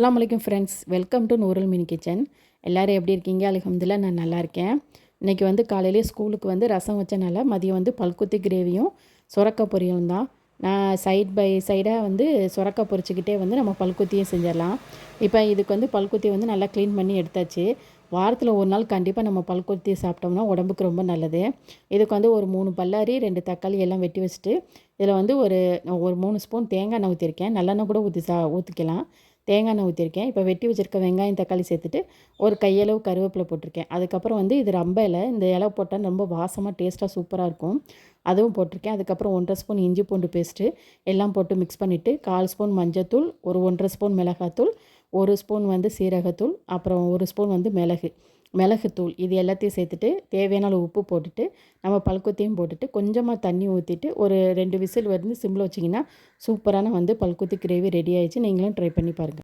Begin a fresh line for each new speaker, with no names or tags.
அலாம் வலைக்கம் friends welcome to Noorul mini kitchen எல்லோரும் எப்படி இருக்கீங்க? அலகம்துல்லா நான் நல்லா இருக்கேன். இன்றைக்கி வந்து காலையிலே ஸ்கூலுக்கு வந்து ரசம் வச்சனால மதியம் வந்து பல்குத்தி கிரேவியும் சுரக்க பொரியலும் தான். நான் சைட் பை சைடாக வந்து சுரக்க பொரிச்சிக்கிட்டே வந்து நம்ம பல்குத்தியும் செஞ்சிடலாம். இப்போ இதுக்கு வந்து பல்குத்தி வந்து நல்லா க்ளீன் பண்ணி எடுத்தாச்சு. வாரத்தில் ஒரு நாள் கண்டிப்பாக நம்ம பல்குத்தி சாப்பிட்டோம்னா உடம்புக்கு ரொம்ப நல்லது. இதுக்கு வந்து ஒரு மூணு பல்லாரி ரெண்டு தக்காளி எல்லாம் வெட்டி வச்சுட்டு இதில் வந்து ஒரு ஒரு மூணு ஸ்பூன் தேங்காய் எண்ணெய் ஊற்றிருக்கேன் நல்லெண்ணெய் கூட ஊற்றி சா ஊற்றிக்கலாம் தேங்காய் எண்ணெய் ஊற்றிருக்கேன் இப்போ வெட்டி வச்சுருக்க வெங்காயம் தக்காளி சேர்த்துட்டு ஒரு கையளவு கருவேப்பிலை போட்டிருக்கேன். அதுக்கப்புறம் வந்து இது ரொம்ப இலை இந்த இலை போட்டால் ரொம்ப வாசமாக டேஸ்ட்டாக சூப்பராக இருக்கும். அதுவும் போட்டிருக்கேன். அதுக்கப்புறம் ஒன்றரை ஸ்பூன் இஞ்சி பூண்டு பேஸ்ட்டு எல்லாம் போட்டு மிக்ஸ் பண்ணிவிட்டு கால் ஸ்பூன் மஞ்சத்தூள் ஒரு ஒன்றரை ஸ்பூன் மிளகாத்தூள் ஒரு ஸ்பூன் வந்து சீரகத்தூள் அப்புறம் ஒரு ஸ்பூன் வந்து மிளகு மிளகுத்தூள் இது எல்லாத்தையும் சேர்த்துட்டு தேவையான அளவு உப்பு போட்டுட்டு நம்ம பல்குத்தியும் போட்டுட்டு கொஞ்சமாக தண்ணி ஊற்றிட்டு ஒரு ரெண்டு விசில் வந்து சிம்மில் வச்சிங்கன்னா சூப்பரான வந்து பல்குத்தி கிரேவி ரெடி ஆகிடுச்சு நீங்களும் ட்ரை பண்ணி பாருங்கள்